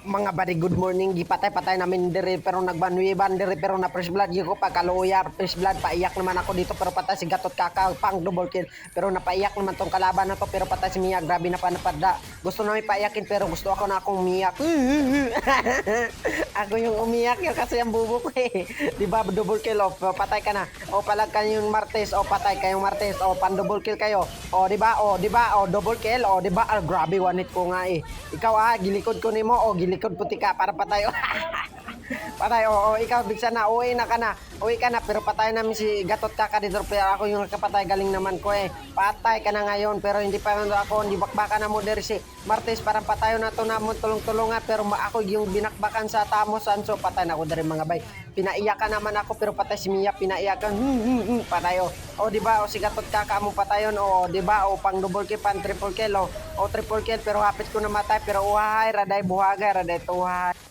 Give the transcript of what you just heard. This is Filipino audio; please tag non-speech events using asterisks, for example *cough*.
mga bari good morning gipatay-patay namin diri pero nagbanwiban diri pero na first blood. Ko pa kaluyar first blood. Paiyak naman ako dito pero patay si Gatot Kaka pang double kill. Pero napaiyak naman tong kalaban na to pero patay si Mia. Grabe na panapada gusto namin paiyakin pero gusto ako na akong umiyak *laughs* ako yung umiyak yun kasi ang bubo eh. *laughs* Di ba double kill o patay ka na. O palag kayo yung martes o patay kayong martes o pan double kill kayo. O di ba o di ba o double kill o di ba ah, grabe one hit ko nga eh. Ikaw ah gilikod ko nimo o gilikod puti ka para patay *laughs* patay o, o ikaw bigsa na uwi na ka na. Uwi ka na pero patay namin si Gatot Kaka dito pero ako yung nakapatay galing naman ko eh. Patay ka na ngayon pero hindi pa nga ako hindi bakbaka na mo diri si Martes. Parang patayo na to na mo tulong-tulungan pero ako yung binakbakan sa Tamosan so patay na ako diri mga bay. Pinaiyakan naman ako pero patay si Mia pinaiyakan. Hmm, hmm, hmm, patay o o di ba o si Gatot Kaka mo patayon o di ba o pang double kill pan triple kill o, o triple kill pero hapit ko na matay pero uhay raday buhagay raday tuhay